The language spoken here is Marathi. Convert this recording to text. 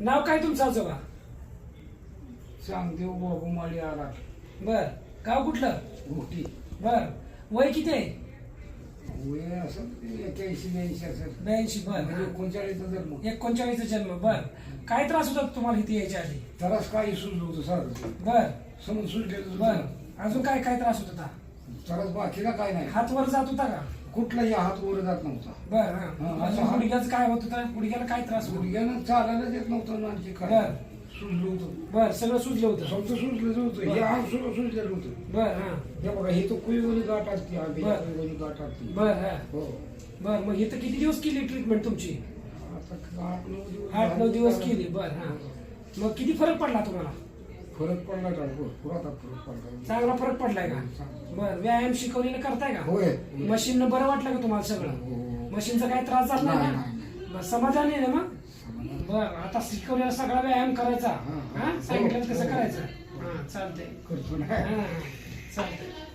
नाव काय तुमचं आजोबा सांगदेव बाबू माळी आला बर. गाव कुठलं? गोष्टी बर. वय किती आहे? वय असं एक्याऐंशी ब्याऐंशी असं. ब्याऐंशी बर. म्हणजे एकोणचाळीसचा जन्म. एकोणचाळीसचा जन्म बर. काय त्रास होता तुम्हाला इथे यायच्या आधी? तरच काही सुचलं होतं सारं बर. समज सुटलेलं बर. अजून काय काय त्रास होत होता? तरच बाकीला काय नाही. हात वर जात होता का? कुठलाही हात वर जात नव्हता. बर हा, हा हात- गुडघ्याचं काय होत होतं? गुडघ्याला काय त्रास होतो? गुडघ्यानं चालायला देत नव्हतं ना आणखी बर. काय सुजलं होतं. बर सगळं सुजलं होतं. स्वतः सुजलं होतं. हे. आग सुद्धा सुजलेलं होतं. बर हा. हे बघा हे तर कुईवणी गाठ असते बर. गाठ असते. बर हा. हो. बर मग इथं किती दिवस केली ट्रीटमेंट तुमची? आता आठ नऊ दिवस आठ नऊ दिवस. केली. बर हा. मग किती फरक पडला तुम्हाला? फरक पडला का? भरपूर आता फरक पडला चांगला फरक पडलाय का? चांगला. बर व्यायाम शिकवलेलं करताय का? होय. मशीन बरं वाटलं का तुम्हाला सगळं? हो. मशीनचा काही त्रास झाला नाही नाही, ना? बरं, समाधानी आहे ना मग? समाधान. बर आता शिकवलेला सगळा व्यायाम करायचा. हा, हा. हा? सांगितलं हो, हो. करायचं? हा चालतंय. करतो ना. हा, हा, चालतंय.